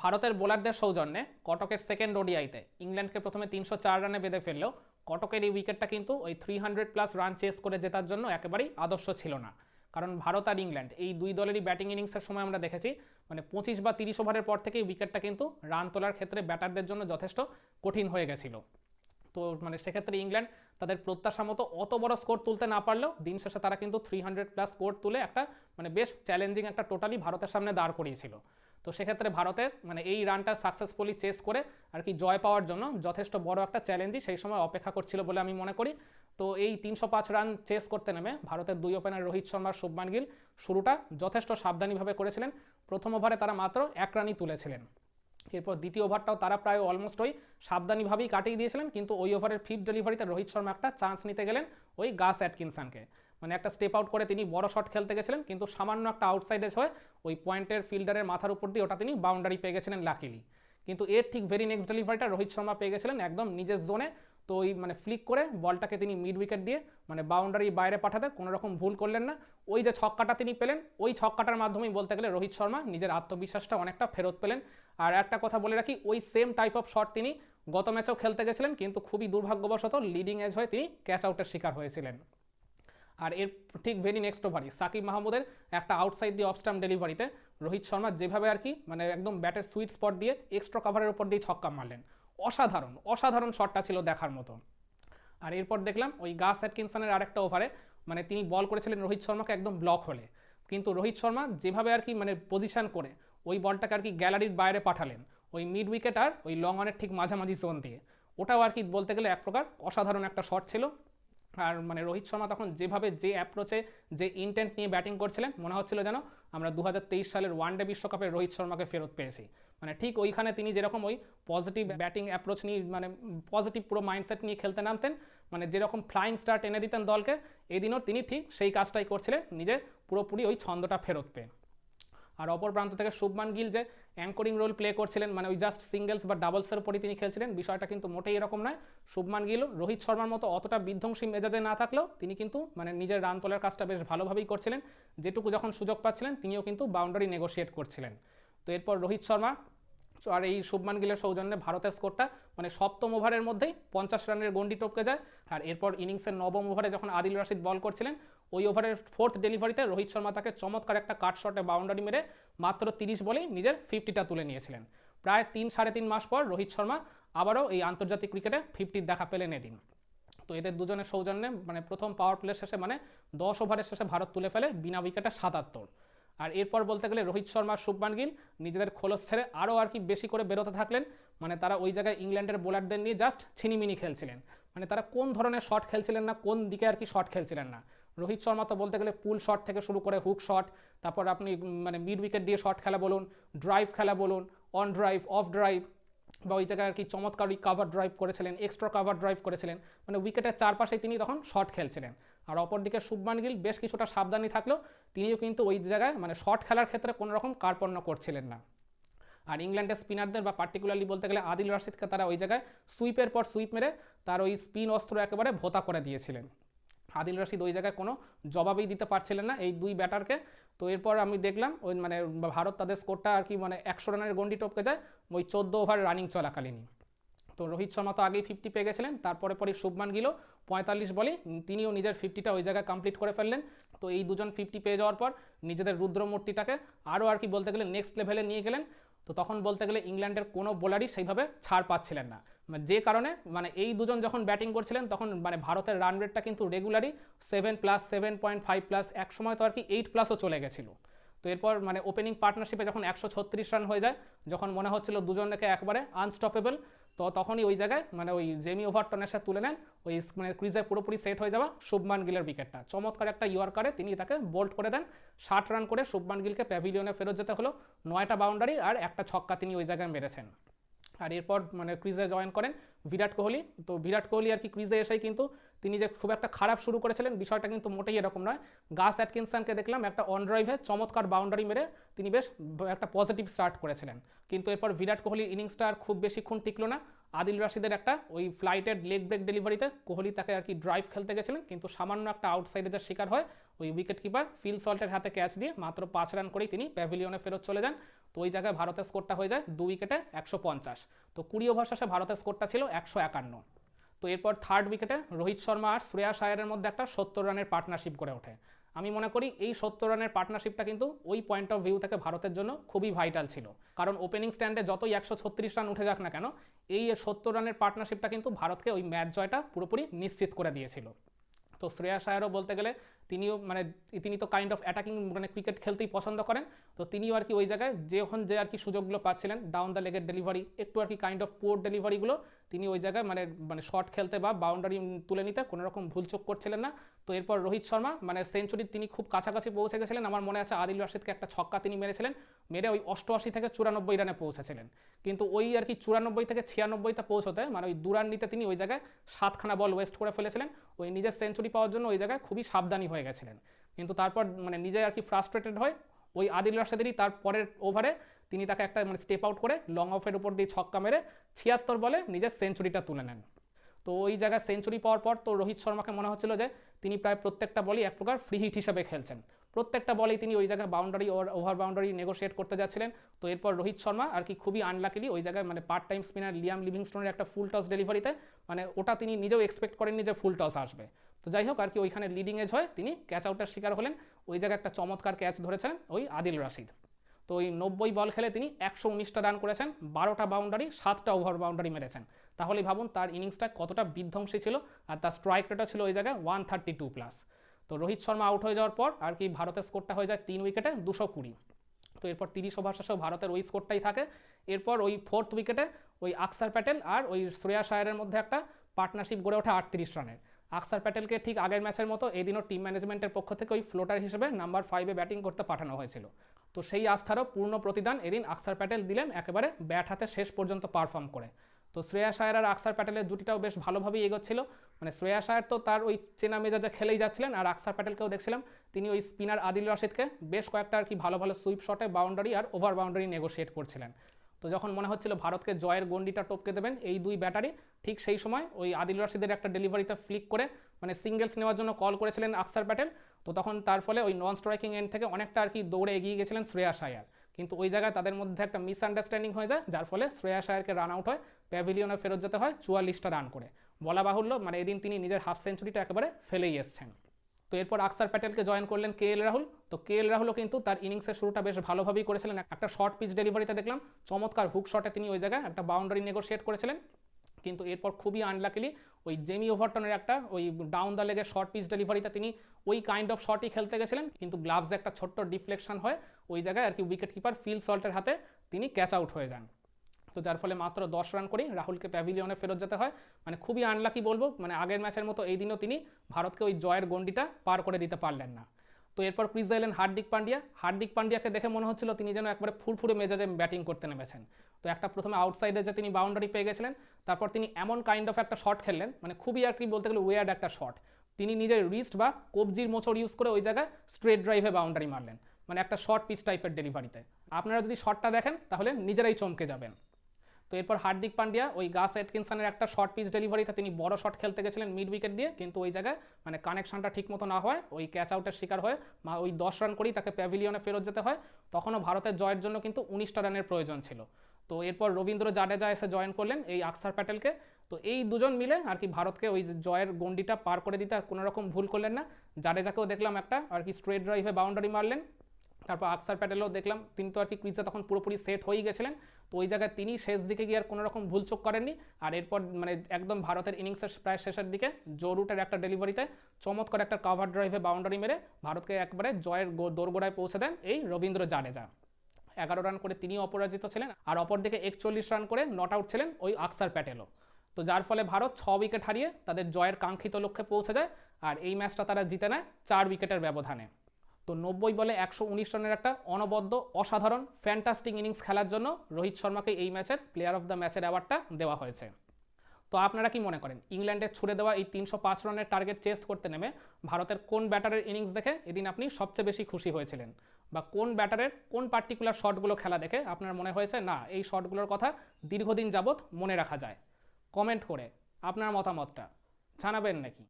ভারতের বোলারদের সৌজন্যে কটকের সেকেন্ড ওডিআইতে ইংল্যান্ডকে প্রথমে তিনশো চার রানে বেঁধে ফেললেও কটকের এই উইকেটটা কিন্তু ওই থ্রি প্লাস রান চেস করে জেতার জন্য একেবারেই আদর্শ ছিল না। কারণ ভারত আর ইংল্যান্ড এই দুই দলেরই ব্যাটিং ইনিংসের সময় আমরা দেখেছি মানে পঁচিশ বা তিরিশ ওভারের পর থেকেই উইকেটটা কিন্তু রান তোলার ক্ষেত্রে ব্যাটারদের জন্য যথেষ্ট কঠিন হয়ে গেছিল। তো মানে সেক্ষেত্রে ইংল্যান্ড তাদের প্রত্যাশা মতো অত বড় স্কোর তুলতে না পারলেও দিন শেষে তারা কিন্তু থ্রি হান্ড্রেড প্লাস স্কোর তুলে একটা মানে বেশ চ্যালেঞ্জিং একটা টোটালি ভারতের সামনে দাঁড় করিয়েছিল। তো সেক্ষেত্রে ভারতের মানে এই রানটা সাকসেসফুলি চেস করে আর কি জয় পাওয়ার জন্য যথেষ্ট বড় একটা চ্যালেঞ্জই সেই সময় অপেক্ষা করছিল বলে আমি মনে করি। তো এই তিনশো পাঁচ রান চেস করতে নেমে ভারতের দুই ওপেনার রোহিত শর্মা শুভমান গিল শুরুটা যথেষ্ট সাবধানীভাবে করেছিলেন। প্রথম ওভারে তারা মাত্র এক রানই তুলেছিলেন। এরপর দ্বিতীয় ওভারটাও তারা প্রায় অলমোস্ট ওই সাবধানীভাবেই কাটিয়ে দিয়েছিলেন, কিন্তু ওই ওভারের ফিফথ ডেলিভারিতে রোহিত শর্মা একটা চান্স নিতে গেলেন ওই গাস অ্যাটকিনসনকে। মানে একটা স্টেপ আউট করে তিনি বড় শট খেলতে গেছিলেন, কিন্তু সামান্য একটা আউটসাইডে হয়ে ওই পয়েন্টের ফিল্ডারের মাথার উপর দিয়ে ওটা তিনি বাউন্ডারি পেয়ে গেছিলেন লাকিলি কিন্তু এর ঠিক ভেরি নেক্সট ডেলিভারিটা রোহিত শর্মা পেয়ে গেছিলেন একদম নিজের জোনে তো ওই মানে ফ্লিক করে বলটাকে তিনি মিড উইকেট দিয়ে মানে বাউন্ডারি বাইরে পাঠাতে, কোনো রকম ভুল করলেন না। ওই যে ছক্কাটা তিনি পেলেন, ওই ছক্কাটার মাধ্যমেই বলতে গেলে রোহিত শর্মা নিজের আত্মবিশ্বাসটা অনেকটা ফেরত পেলেন। আর একটা কথা বলে রাখি, ওই সেম টাইপ অফ শট তিনি গত ম্যাচেও খেলতে গেছিলেন, কিন্তু খুবই দুর্ভাগ্যবশত লিডিং এজ হয়ে তিনি ক্যাচ আউটের শিকার হয়েছিলেন। আর এর ঠিক ভেরি নেক্সট ওভারই সাকিব মাহমুদের একটা আউটসাইড দিয়ে অফস্টাম্প ডেলিভারিতে রোহিত শর্মা যেভাবে আর কি মানে একদম ব্যাটের সুইট স্পট দিয়ে এক্সট্রা কভারের উপর দিয়ে ছক্কা মারলেন। অসাধারণ অসাধারণ শটটা ছিল দেখার মতো। আর এরপর দেখলাম ওই গাস অ্যাটকিনসনের আরেকটা ওভারে মানে তিনি বল করেছিলেন রোহিত শর্মাকে একদম ব্লক হলে। কিন্তু রোহিত শর্মা যেভাবে আর কি মানে পজিশন করে, ওই বলটাকে আর কি গ্যালারির বাইরে পাঠালেন। ওই মিড উইকেট আর ওই লং অনের ঠিক মাঝামাঝি জোন দিয়ে। ওটাও আর কি বলতে গেলে এক প্রকার অসাধারণ একটা শট ছিল। আর মানে রোহিত শর্মা তখন যেভাবে যে অ্যাপ্রোচে যে ইন্টেন্ট নিয়ে ব্যাটিং করছিলেন, মনে হচ্ছিল যেন আমরা দু হাজার তেইশ সালের ওয়ানডে বিশ্বকাপে রোহিত শর্মাকে ফেরত পেয়েছি। মানে ঠিক ওইখানে তিনি যেরকম ওই পজিটিভ ব্যাটিং অ্যাপ্রোচ নিয়ে মানে পজিটিভ পুরো মাইন্ডসেট নিয়ে খেলতে নামতেন মানে যেরকম ফ্লাইং স্টার্ট এনে দিতেন দলকে, এদিনও তিনি ঠিক সেই কাজটাই করছিলেন, নিজের পুরোপুরি ওই ছন্দটা ফেরত পেয়ে। আর অপর প্রান্ত থেকে শুভমান গিল যে অ্যাঙ্করিং রোল প্লে করছিলেন মানে ওই জাস্ট সিঙ্গেলস বা ডাবলসের উপরই তিনি খেলছিলেন। বিষয়টা কিন্তু মোটেই এরকম নয়। শুভমান গিল, রোহিত শর্মার মতো অতটা বিধ্বংসী মেজাজে না থাকলেও তিনি কিন্তু মানে নিজের রান তোলার কাজটা বেশ ভালোভাবেই করছিলেন। যেটুকু যখন সুযোগ পাচ্ছিলেন, তিনিও কিন্তু বাউন্ডারি নেগোশিয়েট করছিলেন। তো এরপর রোহিত শর্মা আর এই শুভমান গিলের সৌজন্যে ভারতের স্কোরটা মানে সপ্তম ওভারের মধ্যেই পঞ্চাশ রানের গন্ডি টপকে যায়। আর এরপর ইনিংসের নবম ওভারে যখন আদিল রাশিদ বল করছিলেন, ওই ওভারের ফোর্থ ডেলিভারিতে রোহিত শর্মা তাকে চমৎকার একটা কাট শটে বাউন্ডারি মেরে মাত্র তিরিশ বলেই নিজের ফিফটিটা তুলে নিয়েছিলেন। প্রায় তিন, সাড়ে তিন মাস পর রোহিত শর্মা আবারও এই আন্তর্জাতিক ক্রিকেটে ফিফটির দেখা পেলেন এদিন। তো এদের দুজনের সৌজন্যে মানে প্রথম পাওয়ার প্লের শেষে মানে দশ ওভারের শেষে ভারত তুলে ফেলে বিনা উইকেটে সাতাত্তর আর এরপর বলতে গেলে রোহিত শর্মা, শুভমান গিল নিজেদের খোলস ছেড়ে আরও আর কি বেশি করে বেরোতে থাকলেন। মানে তারা ওই জায়গায় ইংল্যান্ডের বোলারদের নিয়ে জাস্ট ছিনিমিনি খেলছিলেন। মানে তারা কোন ধরনের শট খেলছিলেন না, কোন দিকে আর কি শট খেলছিলেন না। রোহিত শর্মা তো বলতে গেলে পুল শট থেকে শুরু করে হুক শট, তারপর আপনি মানে মিড উইকেট দিয়ে শট খেলা বলুন ড্রাইভ খেলা বলুন অন ড্রাইভ অফ ড্রাইভ বা ওই জায়গায় আর কি চমৎকার কাভার ড্রাইভ করেছিলেন এক্সট্রা কাভার ড্রাইভ করেছিলেন মানে উইকেটের চারপাশে তিনি তখন শট খেলছিলেন। আর অপরদিকে শুভমান গিল বেশ কিছুটা সাবধানী থাকলেও তিনিও কিন্তু ওই জায়গায় মানে শট খেলার ক্ষেত্রে কোনো রকম কার্পণ্য করছিলেন না। আর ইংল্যান্ডের স্পিনারদের বা পার্টিকুলারলি বলতে গেলে আদিল রাশিদকে তারা ওই জায়গায় সুইপের পর সুইপ মেরে তার ওই স্পিন অস্ত্র একেবারে ভোতা করে দিয়েছিলেন। আদিল রশিদ ওই জায়গায় কোনো জবাবই দিতে পারছিলেন না এই দুই ব্যাটারকে। তো এরপর আমি দেখলাম ওই মানে ভারত তাদের স্কোরটা আর কি মানে একশো রানের গন্ডি টপকে যায়, ওই চোদ্দ ওভার রানিং চলাকালীনই তো রোহিত শর্মা তো আগেই ফিফটি পেয়ে গেছিলেন, তারপরে পরে শুভমান গিল পঁয়তাল্লিশ বলে তিনিও নিজের ফিফটিটা ওই জায়গায় কমপ্লিট করে ফেললেন। তো এই দুজন ফিফটি পেয়ে যাওয়ার পর নিজেদের রুদ্রমূর্তিটাকে আরও আর কি বলতে গেলে নেক্সট লেভেলে নিয়ে গেলেন। তো তখন বলতে গেলে ইংল্যান্ডের কোনো বোলারই সেইভাবে ছাড় পাচ্ছিলেন না। যে কারণে মানে এই দুজন যখন ব্যাটিং করছিলেন, তখন মানে ভারতের রান রেটটা কিন্তু রেগুলারই seven plus seven point five plus এক সময় তো আর কি এইট প্লাসও চলে গেছিল। তো এরপর মানে ওপেনিং পার্টনারশিপে যখন একশো ছত্রিশ রান হয়ে যায়, যখন মনে হচ্ছিল দুজনকে একবারে আনস্টপেবল তো তখনই ওই জায়গায় মানে ওই জেমি ওভারটনের সাথে তুলে নেন, ওই মানে ক্রিজে পুরোপুরি সেট হয়ে যাওয়া শুভমান গিলের উইকেটটা চমৎকার একটা ইয়র্কারে তিনি তাকে বোল্ড করে দেন, ষাট রান করে শুভমান গিলকে প্যাভিলিয়নে ফেরত যেতে হলো, নয়টা বাউন্ডারি আর একটা ছক্কা তিনি ওই জায়গায় মেরেছেন। আর এরপর মানে ক্রিজে জয়েন করেন বিরাট কোহলি। তো বিরাট কোহলি আর কি ক্রিজে এসেই কিন্তু তিনি যে খুব একটা খারাপ শুরু করেছিলেন, বিষয়টা কিন্তু মোটেই এরকম নয়। গাস অ্যাটকিনসনকে দেখলাম একটা অন ড্রাইভে চমৎকার বাউন্ডারি মেরে তিনি বেশ একটা পজিটিভ স্টার্ট করেছিলেন। কিন্তু এরপর বিরাট কোহলির ইনিংসটা আর খুব বেশিক্ষণ টিকলো না। আদিল রাশিদের একটা ওই ফ্লাইটের লেগ ব্রেক ডেলিভারিতে কোহলি তাকে আর কি ড্রাইভ খেলতে গেছিলেন। কিন্তু সামান্য একটা আউটসাইডের শিকার হয় ওই উইকেট কিপার ফিল সল্টের হাতে ক্যাচ দিয়ে মাত্র পাঁচ রান করেই তিনি প্যাভিলিয়নে ফেরত চলে যান। তো ওই জায়গায় ভারতের স্কোরটা হয়ে যায় দু উইকেটে একশো পঞ্চাশ। তো কুড়ি ওভার শেষে ভারতের স্কোরটা ছিল একশো একান্ন। তো এরপর থার্ড উইকেটে রোহিত শর্মা আর শ্রেয়া শায়ারের মধ্যে একটা সত্তর রানের পার্টনারশিপ করে ওঠে। আমি মনে করি এই সত্তর রানের পার্টনারশিপটা কিন্তু ওই পয়েন্ট অফ ভিউ থেকে ভারতের জন্য খুবই ভাইটাল ছিল। কারণ ওপেনিং স্ট্যান্ডে যতই একশো ছত্রিশ রান উঠে যাক না কেন, এই সত্তর রানের পার্টনারশিপটা কিন্তু ভারতকে ওই ম্যাচ জয়টা পুরোপুরি নিশ্চিত করে দিয়েছিল। তো শ্রেয়া শায়ারও বলতে গেলে তিনিও মানে তিনি তো কাইন্ড অফ অ্যাটাকিং মানে ক্রিকেট খেলতেই পছন্দ করেন। তো তিনিও আর কি ওই জায়গায় যখন যে আর কি সুযোগগুলো পাচ্ছিলেন ডাউন দ্য লেগের ডেলিভারি একটু আর কি কাইন্ড অফ পোর ডেলিভারিগুলো তিনি ওই জায়গায় মানে মানে শর্ট খেলতে বা বাউন্ডারি তুলে নিতে কোনো রকম ভুলচোক করছিলেন না। তো এরপর রোহিত শর্মা মানে সেঞ্চুরির তিনি খুব কাছাকাছি পৌঁছে গেছিলেন। আমার মনে আছে আদিল রাশিদকে একটা ছক্কা তিনি মেরেছিলেন, মেরে ওই অষ্টআশি থেকে চুরানব্বই রানে পৌঁছেছিলেন। কিন্তু ওই আর কি চুরানব্বই থেকে ছিয়ানব্বইতে পৌঁছতে মানে ওই দু রান নিতে তিনি ওই জায়গায় সাতখানা বল ওয়েস্ট করে ফেলেছিলেন। ওই নিজের সেঞ্চুরি পাওয়ার জন্য ওই জায়গায় খুবই সাবধানী হয়ে গেছিলেন। কিন্তু তারপর মানে নিজে আর কি ফ্রাস্ট্রেটেড হয়। ওই আদিল রাশেদেরই তার পরের ওভারে তিনি তাকে একটা মানে স্টেপ আউট করে লং অফের উপর দিয়ে ছক্কা মেরে ছিয়াত্তর বলে নিজের সেঞ্চুরিটা তুলে নেন। তো ওই জায়গায় সেঞ্চুরি পাওয়ার পর তো রোহিত শর্মাকে মনে হচ্ছিল যে তিনি প্রায় প্রত্যেকটা বলই এক প্রকার ফ্রি হিট হিসেবে খেলছেন। প্রত্যেকটা বলেই তিনি ওই জায়গায় বাউন্ডারি ওভার বাউন্ডারি নেগোশিয়েট করতে যাচ্ছিলেন। তো এরপর রোহিত শর্মা আর কি খুবই আনলাকিলি ওই জায়গায় মানে পার্ট টাইম স্পিনার লিয়াম লিভিংস্টোনের একটা ফুল টস ডেলিভারিতে মানে ওটা তিনি নিজেও এক্সপেক্ট করেননি যে ফুল টস আসবে। তো যাই হোক, আর কি ওইখানে লিডিং এজ হয়। তিনি ক্যাচ আউটের শিকার হলেন। ওই জায়গায় একটা চমৎকার ক্যাচ ধরেছেন ওই আদিল রাশিদ। তো ওই নব্বই বল খেলে তিনি একশো উনিশটা রান করেছেন, বারোটা বাউন্ডারি সাতটা ওভার বাউন্ডারি মেরেছেন। তাহলেই ভাবুন, তার ইনিংসটা কতটা বিধ্বংসী ছিল আর তার স্ট্রাইক ছিল ওই জায়গায় ওয়ান থার্টি টু প্লাস তো রোহিত শর্মা আউট হয়ে যাওয়ার পর আর কি ভারতের স্কোরটা হয়ে যায় তিন উইকেটে দুশো কুড়ি। তো এরপর তিরিশ ওভার শেষেও ভারতের ওই স্কোরটাই থাকে। এরপর ওই ফোর্থ উইকেটে ওই আকসার প্যাটেল আর ওই শ্রেয়া শায়ারের মধ্যে একটা পার্টনারশিপ গড়ে ওঠে আটত্রিশ রানের। আকসার প্যাটেলকে ঠিক আগের ম্যাচের মতো এদিনও টিম ম্যানেজমেন্টের পক্ষ থেকে ওই ফ্লোটার হিসেবে নাম্বার ফাইভে ব্যাটিং করতে পাঠানো হয়েছিল। তো সেই আস্থারও পূর্ণ প্রতিদান এদিন আকসার প্যাটেল দিলেন একেবারে ব্যাট হাতে শেষ পর্যন্ত পারফর্ম করে। তো শ্রেয়া শায়ার আর আকসার প্যাটেলের জুটিটাও বেশ ভালোভাবেই এগোচ্ছিল। মানে শ্রেয়া শায়ার তো তার ওই চেনা মেজাজে খেলেই যাচ্ছিলেন আর আকসার প্যাটেলকেও দেখছিলাম তিনি ওই স্পিনার আদিল রাশিদকে বেশ কয়েকটা আর কি ভালো ভালো সুইপ শটে বাউন্ডারি আর ওভার বাউন্ডারি নেগোশিয়েট করছিলেন। তো যখন মনে হচ্ছিল ভারতকে জয়ের গন্ডিটা টপকে দেবেন, এই দুই ব্যাটারি ঠিক সেই সময় ওই আদিল রাশিদের একটা ডেলিভারিতে ফ্লিক করে মানে সিঙ্গেলস নেওয়ার জন্য কল করেছিলেন আকসার প্যাটেল। তো তখন তার ফলে ওই নন স্ট্রাইকিং এন্ড থেকে অনেকটা আর কি দৌড়ে এগিয়ে গেছিলেন শ্রেয়া শায়ার। কিন্তু ওই জায়গায় তাদের মধ্যে একটা মিসআন্ডারস্ট্যান্ডিং হয়ে যায়, যার ফলে শ্রেয়া শায়ারকে রান আউট হয় প্যাভিলিয়নে ফেরত যেতে হয়, চুয়াল্লিশটা রান করে। বলা বাহুল্য মানে এদিন তিনি নিজের হাফ সেঞ্চুরিটা একেবারে ফেলেই এসছেন। তো এরপর আকসার প্যাটেলকে জয়েন করলেন কে এল রাহুল। তো কে এল রাহুলও কিন্তু তার ইনিংসের শুরুটা বেশ ভালোভাবেই করেছিলেন। একটা শর্ট পিচ ডেলিভারিতে দেখলাম, চমৎকার হুক শটে তিনি ওই জায়গায় একটা বাউন্ডারি নেগোশিয়েট করেছিলেন। কিন্তু এরপর খুবই আনলাকিলি ওই জেমি ওভারটনের একটা ওই ডাউন দ্য লেগের শর্ট পিচ ডেলিভারিতে তিনি ওই কাইন্ড অফ শটই খেলতে গেছিলেন। কিন্তু গ্লাভসে একটা ছোট্ট ডিফ্লেকশন হয়, ওই জায়গায় আর কি উইকেট কিপার ফিল সল্টের হাতে তিনি ক্যাচ আউট হয়ে যান। তো যার ফলে মাত্র দশ রান করেই রাহুলকে প্যাভিলিয়নে ফেরত যেতে হয়। মানে খুবই আনলাকি বলব মানে আগের ম্যাচের মতো এই দিনও তিনি ভারতকে ওই জয়ের গন্ডিটা পার করে দিতে পারলেন না। তো এরপর ক্রিজে এলেন হার্দিক পান্ডিয়া হার্দিক পান্ডিয়াকে দেখে মনে হচ্ছিল তিনি যেন একবারে ফুরফুরে মেজাজে ব্যাটিং করতে নেমেছেন। তো একটা প্রথমে আউটসাইডে যে তিনি বাউন্ডারি পেয়ে গেছিলেন, তারপর তিনি এমন কাইন্ড অফ একটা শট খেললেন মানে খুবই আর কি বলতে গেলে ওয়ার্ড একটা শট তিনি নিজের রিস্ট বা কবজির মোচড় ইউজ করে ওই জায়গায় স্ট্রেট ড্রাইভে বাউন্ডারি মারলেন। মানে একটা শর্ট পিচ টাইপের ডেলিভারিতে আপনারা যদি শটটা দেখেন, তাহলে নিজেরাই চমকে যাবেন। তো এরপর হার্দিক পান্ডিয়া, ওই গাস এটকিনসনের একটা শর্ট পিচ ডেলিভারিতে তিনি বড় শট খেলতে গেছিলেন মিড উইকেট দিয়ে, কিন্তু ওই জায়গায় মানে কানেকশনটা ঠিকমতো না হয়, ওই ক্যাচ আউটের শিকার হয়ে, মা ওই দশ রান করেই তাকে প্যাভিলিয়নে ফেরত যেতে হয়। তখনও ভারতের জয়ের জন্য কিন্তু উনিশটা রানের প্রয়োজন ছিল। তো এরপর রবীন্দ্র জাডেজা এসে জয়েন করলেন এই আকসার প্যাটেলকে। তো এই দুজন মিলে আর কি ভারতকে ওই জয়ের গন্ডিটা পার করে দিতে আর কোনো রকম ভুল করলেন না। জাডেজাকেও দেখলাম একটা, আর কি স্ট্রেট ড্রাইভে বাউন্ডারি মারলেন। তারপর আকসার প্যাটেলও দেখলাম, তিনি তো আর কি ক্রিজে তখন পুরোপুরি সেট হয়ে গেছিলেন। তো ওই জায়গায় তিনি শেষ দিকে গিয়ে আর কোনো রকম ভুল চোখ করেননি। আর এরপর মানে একদম ভারতের ইনিংসের প্রায় শেষের দিকে জো রুটের একটা ডেলিভারিতে চমৎকার একটা কাভার ড্রাইভে বাউন্ডারি মেরে ভারতকে একবারে জয়ের দোরগোড়ায় পৌঁছে দেন এই রবীন্দ্র জাডেজা। এগারো রান করে তিনি অপরাজিত ছিলেন আর অপরদিকে একচল্লিশ রান করে নট আউট ছিলেন ওই আকসার প্যাটেলও। তো যার ফলে ভারত ছ উইকেট হারিয়ে তাদের জয়ের কাঙ্ক্ষিত লক্ষ্যে পৌঁছে যায় আর এই ম্যাচটা তারা জিতে নেয় চার উইকেটের ব্যবধানে। তো নব্বই বলে একশো উনিশ রানের একটা অনবদ্য, অসাধারণ ফ্যান্টাস্টিক ইনিংস খেলার জন্য রোহিত শর্মাকে এই ম্যাচের প্লেয়ার অফ দ্য ম্যাচের অ্যাওয়ার্ডটা দেওয়া হয়েছে। তো আপনারা কি মনে করেন ইংল্যান্ডের ছুড়ে দেওয়া এই তিনশো পাঁচ রানের টার্গেট চেস করতে নেমে ভারতের কোন ব্যাটারের ইনিংস দেখে এদিন আপনি সবচেয়ে বেশি খুশি হয়েছিলেন? বা কোন ব্যাটারের কোন পার্টিকুলার শটগুলো খেলা দেখে আপনার মনে হয়েছে, না, এই শটগুলোর কথা দীর্ঘদিন যাবৎ মনে রাখা যায় কমেন্ট করে আপনার মতামতটা জানাবেন নাকি?